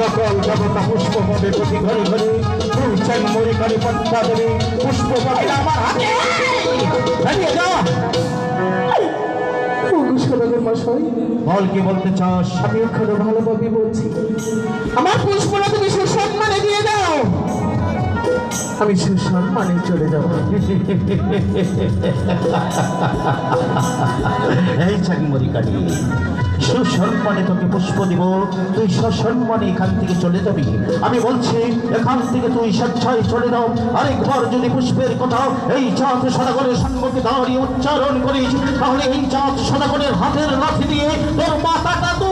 আমার বল কি বলতে চাস? আমি ভালোভাবে বলছি। আমার পুষ্পলতা বিশেষ আমি সে সম্মানে চলে যাব এই চাকমরি কাটি সুসম্মানে তোকে পুষ্প দিব তুই সসম্মানে এখান থেকে চলে যাবি। আমি বলছি এখান থেকে তুই স্বেচ্ছায় চলে যাও। আরেকবার যদি পুষ্পের কথা এই চাঁদ সদাগরের সঙ্গে দাঁড়িয়ে উচ্চারণ করিস তাহলে এই চাঁদ সদাগরের হাতের লাঠি দিয়ে তোর মাথাটা তো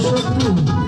ṣe kú.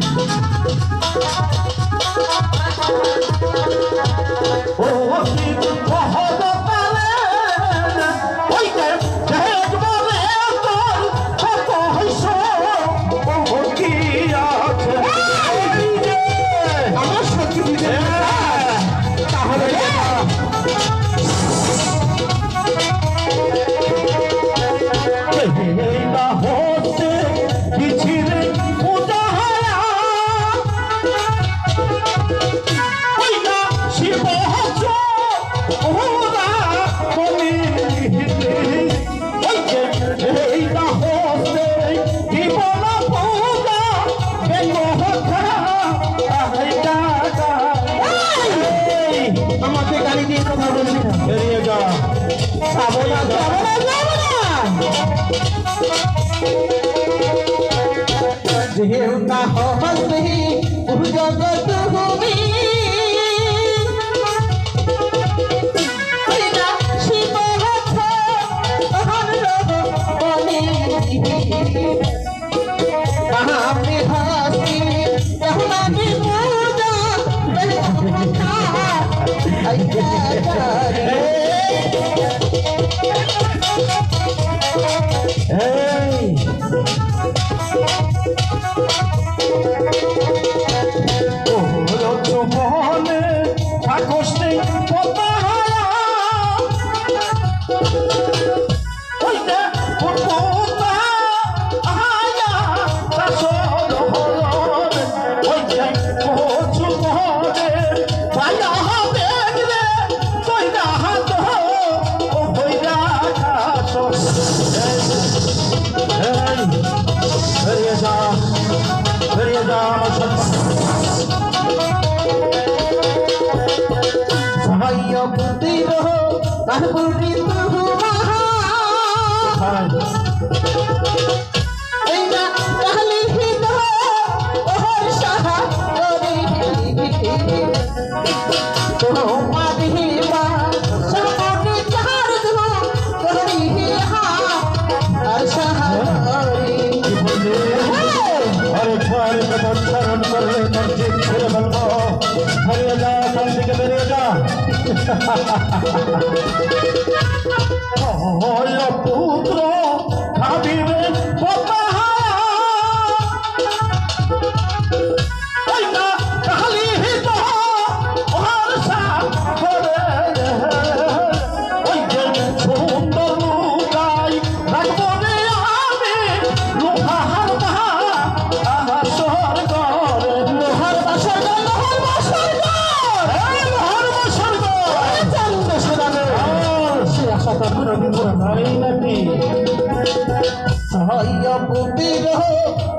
அது பொருட்டு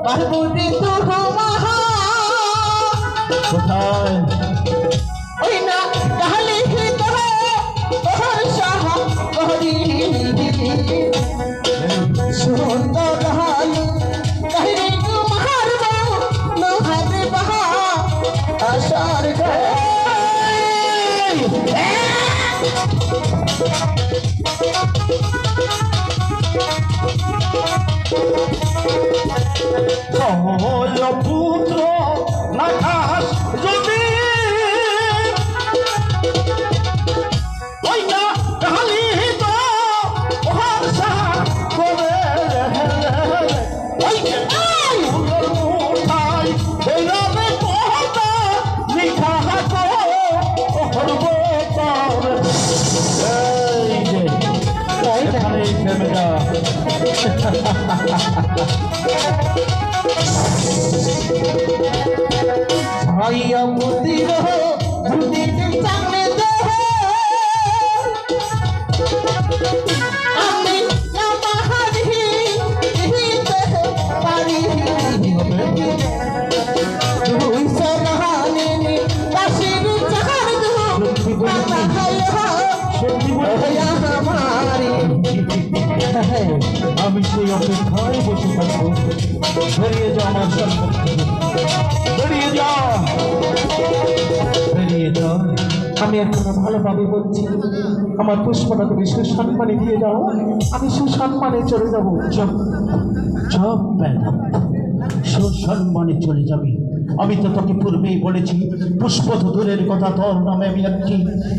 পার্বতী শুধু মহা। কোথায় ওই না তাহলে Thank you. হল পুত্র না ভাইয়া বুদ্ধি রহ বুদ্ধি চামড়ে দেহ সেই অপেক্ষায় বসে থাকব বেরিয়ে যা আমার। বেরিয়ে যা বেরিয়ে যা আমি এখনও ভালোভাবে বলছি, আমার পুষ্পটা তুমি সুসম্মানে দিয়ে যাও আমি সুসম্মানে চলে যাব। চুপ চুপ সুসম্মানে চলে যাবি। আমি তো তোকে পূর্বেই বলেছি পুষ্প দূরের কথা তোর নামে আমি একটি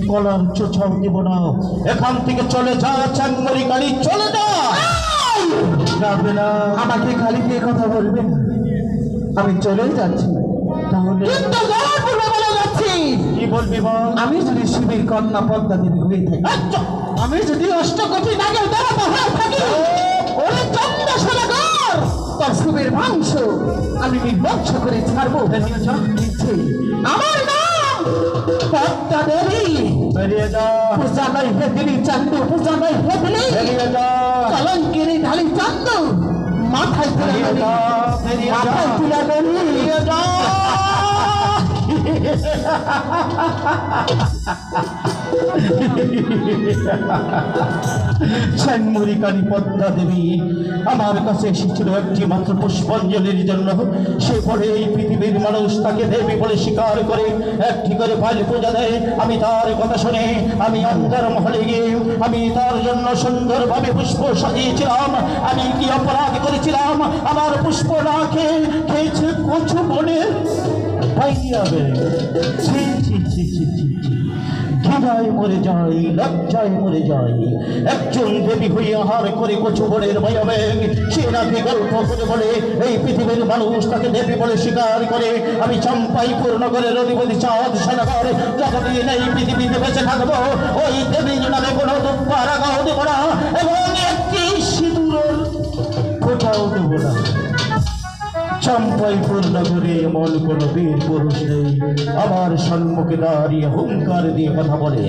কলার চোছাও দেব না। এখান থেকে চলে যা চাঙ্গরি গাড়ি চলে যা। যাবে না। আমাকে খালি দিয়ে কথা বলবে? না আমি চলে যাচ্ছি। তাহলে কি বলবি বল? আমি যদি শিবের কন্যা পদ্মা দেবী হয়ে থাকি আচ্ছা, আমি যদি অষ্টকোটি নাগের দেবতা হয়ে থাকি ওরে চন্দ্র সদাগর তোর শিবের মাংস আমি বিভৎস করে ছাড়বো। আমার নাম পদ্মা দেবী। পূজা নাই হেদিলি চান্দু, পূজা নাই হেদিলি বেরিয়ে যা কলঙ্কিনী ঢালি চান্দু মাথায় তুলে মাথায় তুলে নেবি। শ্যামরিকারী পদ্মা দেবী আমার কাছে এসেছিল একটি মাত্র পুষ্পাঞ্জলির জন্য। সে পরে এই পৃথিবীর মানুষ তাকে দেবী বলে স্বীকার করে, একটি করে ফাইল পূজা দেয়। আমি তার কথা শুনে, আমি অন্তর মহলে গিয়ে, আমি তার জন্য সুন্দরভাবে পুষ্প সাজিয়েছিলাম। আমি কি অপরাধ করেছিলাম? আমার পুষ্প না খেয়ে খেয়েছে কচু বনে। ছি ছি ছি ছি ছি। ঘৃণায় মরে যাই লজ্জায় মরে যাই একজন দেবী হয়ে আহার করে কচু বনের ভয়াবেগ সে নাকি গল্প করে বলে, এই পৃথিবীর মানুষ তাকে দেবী বলে স্বীকার করে। আমি চম্পাই পূর্ণগরের অধিপতি চাঁদ সেনাগর যতদিন এই পৃথিবীতে বেঁচে থাকব। ওই দেবীর নামে কোনো আগাও দেবো না। এবং একটি সিঁদুরের ফোটাও দেবো না। চম্পাইপুর করে এমন কোন বীর পুরুষ নেই আমার সম্মুখে দাঁড়িয়ে হুঙ্কার দিয়ে কথা বলে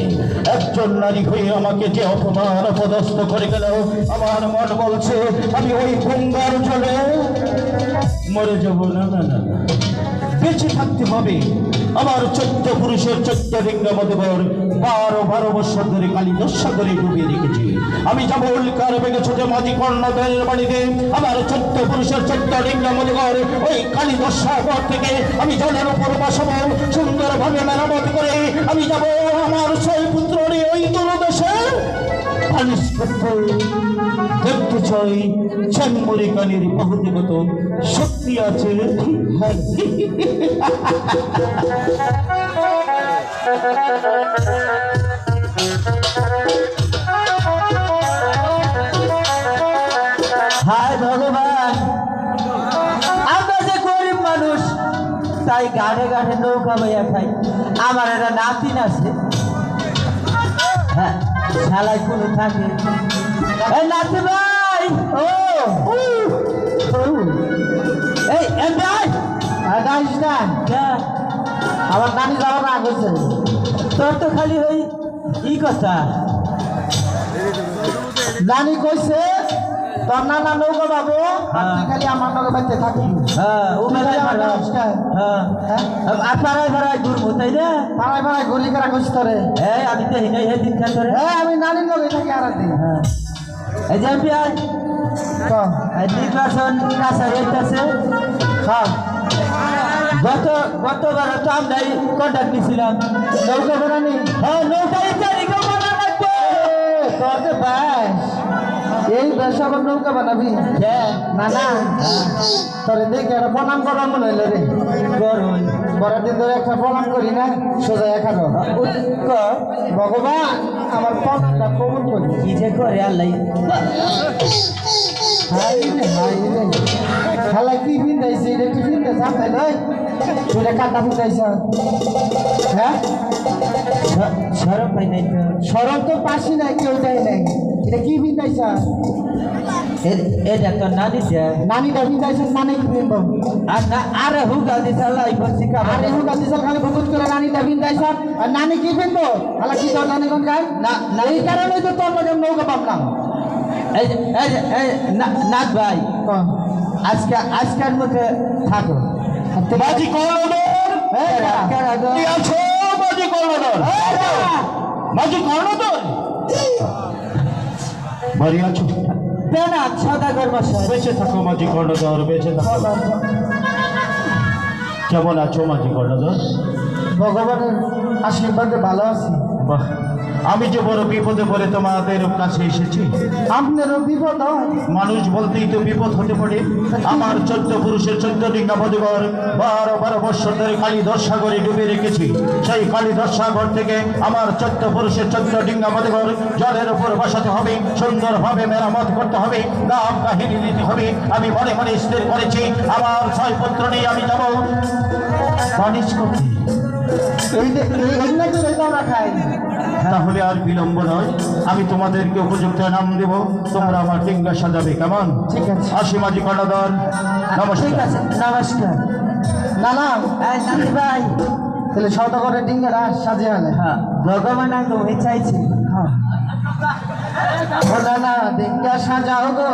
একজন নারী হয়ে আমাকে যে অপমান অপদস্থ করে গেল আমার মন বলছে আমি ওই গঙ্গার জলে মরে যাব না না না। বেঁচে থাকতে হবে আমার চোদ্দ পুরুষের চোদ্দ রিঙ্গা মধুবর, বারো বারো বছর ধরে কালী দশা করে ডুবিয়ে রেখেছি। আমি যাব উল্কার বেগে ছোট মাঝি কর্ণদের বাড়িতে আমার চোদ্দ পুরুষের চোদ্দ রিঙ্গা মধুবর, ওই কালী দশা পর থেকে আমি জলের উপর বসব, সুন্দরভাবে মেরামত করে আমি যাব আমার ছয় পুত্র ওই দূরদেশে আমরা যে গরিব মানুষ তাই গাড়ে গাড়ে নৌকা বইয়া খাই। আমার একটা নাতিন আছে শালাই কোনো থাকে। এই কে? আমার নানি যাওয়ার না করছে তোর তো খালি ওই ই কথা। নানি কইছে তোর নানা নৌকা বাবু। তুই খালি আমার নৌকা বাড়িতে থাকি হ্যাঁ ও। নমস্কার। হ্যাঁ। হ্যাঁ? আর পাড়ায় পাড়ায় দূর তাই রে পাড়ায় পাড়ায় গলি করা কইস তোরে। এই আমি তো হিনাই হে দিন খাতে রে হ্যাঁ আমি নৌকে থাকি আর দিন হ্যাঁ। এই যে এমপি আয়। তো এই নির্বাচন কাছে হইতেছে হ্যাঁ গত গতবার তো আমরাই কন্ট্যাক্ট নিছিলাম নৌকা বেড়ানি হ্যাঁ নৌকা তোর যে এই ব্যাস আবার নৌকা বানাবি? হ্যাঁ না না তোরে দেখে একটা প্রণাম করার মনে হইল রে। বড় দিন ধরে একটা প্রণাম করি না সোজা এখানো কর ভগবান আমার প্রণামটা কবুল করি। কি যে করে আল্লাহ। হাই রে হাই রে। খালা কি পিন্দাইছে এটা কি পিন্দা জানতে নয় তুই কাটা পিন্দাইছ হ্যাঁ? সরব পাই নাই তো সরম তো পাশি নাই কেউ দেয় নাই। এটা কি পিন্দাইছ এ- এটা তো নানি দে নানি দাবি যাইছে নানি পিনবো আর না আরে হুগা দিছে লাই বসি কা আর এখন গাছিসাল খালি ভুকুত করে নানি দাবি যাইছ আর নানি কি পিনবো হালা কি তোর নানি কোন গায়? না না এই কারণে তো তোর মধ্যে নৌকা পাবলাম। এই এই এই নাথ ভাই আজকে আজকের মুখে থাকো। মাঝি কর্ণধর মাঝি তো। বাড়ি আছো? পেনা সদাগর মশাই। বেঁচে থাকো মাঝি কর্ণধর বেঁচে থাকো। কেমন আছো মাঝি কর্ণধর? ভগবানের আশীর্বাদে ভালো আছি। বাহ। আমি যে বড় বিপদে পড়ে তোমাদের কাছে এসেছি, আপনারও বিপদ মানুষ বলতেই তো বিপদ হতে পারে। আমার চোদ্দ পুরুষের চোদ্দ ডিঙ্গা মধুগর বারো বারো বৎসর ধরে কালীধর সাগরে ডুবে রেখেছি। সেই কালীধর সাগর থেকে আমার চোদ্দ পুরুষের চোদ্দ ডিঙ্গা মধুগর জলের উপর বসাতে হবে, সুন্দরভাবে মেরামত করতে হবে নাম কাহিনী দিতে হবে। আমি মনে মনে স্থির করেছি, আমার ছয় পুত্র নিয়ে আমি যাব। বাণিজ্য করতে। এই তাহলে আর বিলম্ব নয়। আমি তোমাদেরকে উপযুক্ত নাম দেব। তোমরা আমার ডিঙ্গা সাজাবে কেমন? ঠিক আছে। আসি মাঝি কর্ণধর ঠিক নমস্কার আছে নমস্কার। না না ভাই তাহলে সৌদাগরের ডিঙ্গারা সাজিয়ে আনে। হ্যাঁ। ভগবান আগে হয়ে চাইছি হ্যাঁ। না না ডিঙ্গা সাজাও গো।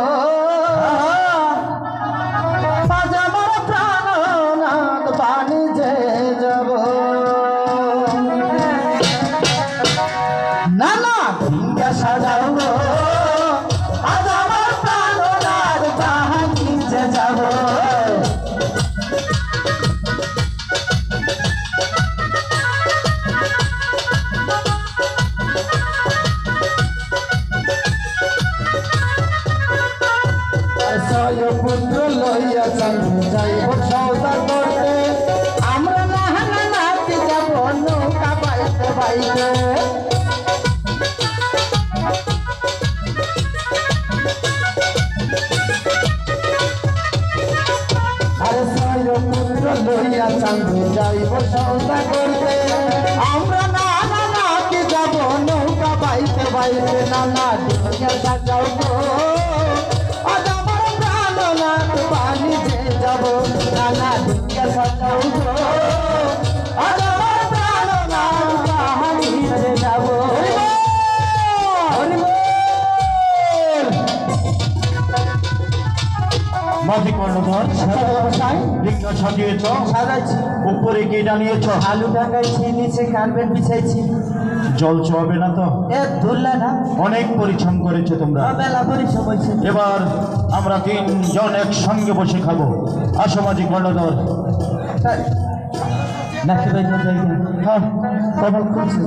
লইয়া যাইব সৌদা করতে আমরা না না নাতি যাব নৌকা বাইতে বাইতে লইয়া চাইব যাইব সৌদা করতে আমরা না না নাতি যাব নৌকা বাইতে বাইতে না না ডিঙ্গা সাজাও সাজিয়েছ সাজাইছি। উপরে কি জানিয়েছ আলু টাঙ্গাইছি নিচে কার্পেট বিছাইছি। জল চবে না তো? এ ধরলে না। অনেক পরিশ্রম করেছ তোমরা। বেলা পরিশ্রম হয়েছে। এবার আমরা তিনজন একসঙ্গে বসে খাব। আসো মাঝি কর্ণধর নাকি ভাই হ্যাঁ। কবল করছে